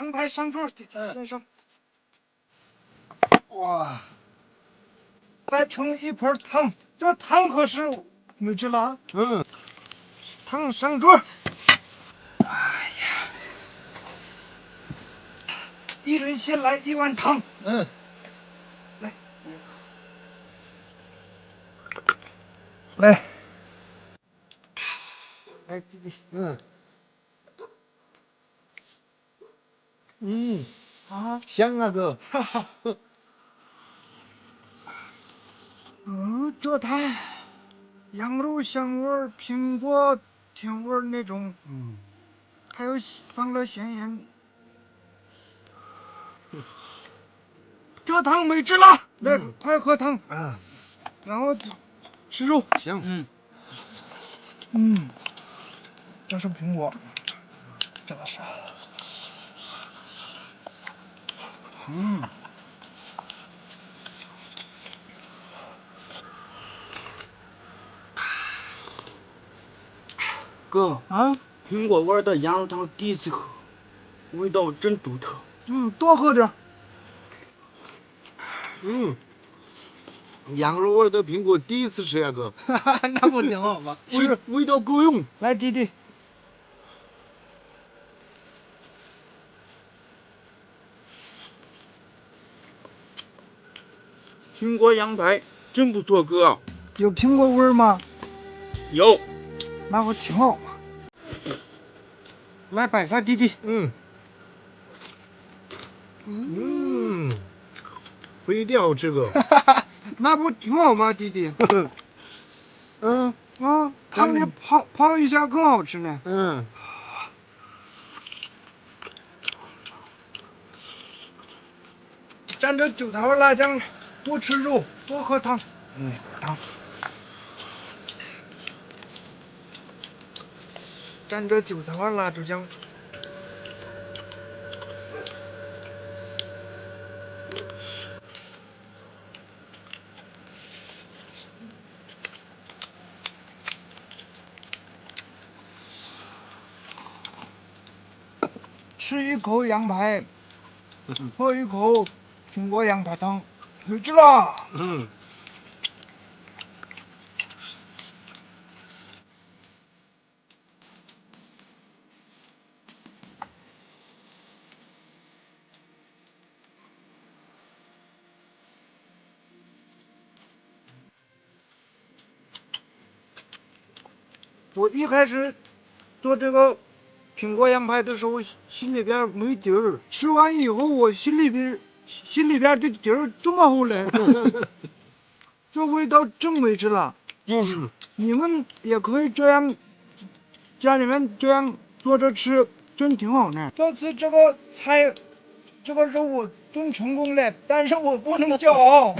羊排上桌，先生。哇，再盛一盆汤，这汤可是没吃了。嗯，汤上桌。哎呀，一人先来一碗汤。嗯，来，来，来，弟弟。嗯，嗯，啊，香啊哥，哈哈。嗯，这汤羊肉香味儿，苹果甜味儿那种，嗯，还有放了咸盐。这汤没治了，来，快喝汤，啊，然后吃肉。行，嗯，嗯，这是苹果，这个是，嗯，哥，啊，苹果味的羊肉汤第一次喝，味道真独特。嗯，多喝点。嗯，羊肉味的苹果第一次吃呀哥，哈哈，那不挺好吗？味味道够用。来，弟弟，苹果羊排真不错，哥。有苹果味儿吗？有，那我挺好。来，摆下，弟弟。嗯，嗯，不一定好吃哥。那不挺好吗，弟弟？嗯啊，汤里泡泡一下更好吃呢。嗯，蘸着韭菜辣酱，多吃肉，多喝汤。嗯，汤。蘸着韭菜花辣椒酱。吃一口羊排，喝一口苹果羊排汤，没治了。嗯，我一开始做这个苹果羊排的时候，心里边没底儿，吃完以后我心里边心里边这底儿这么厚嘞，这味道真没治了。就是，你们也可以这样，家里面这样做着吃，真挺好呢。这次这个菜，这个肉我炖成功了，但是我不能骄傲。